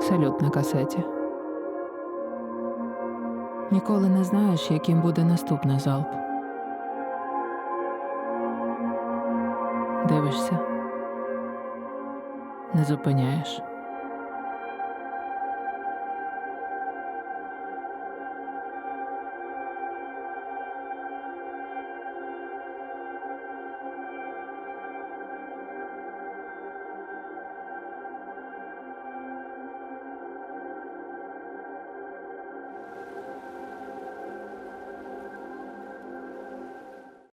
Салют на касеті. Ніколи не знаєш, яким буде наступний залп. Дивишся. Не зупиняєш.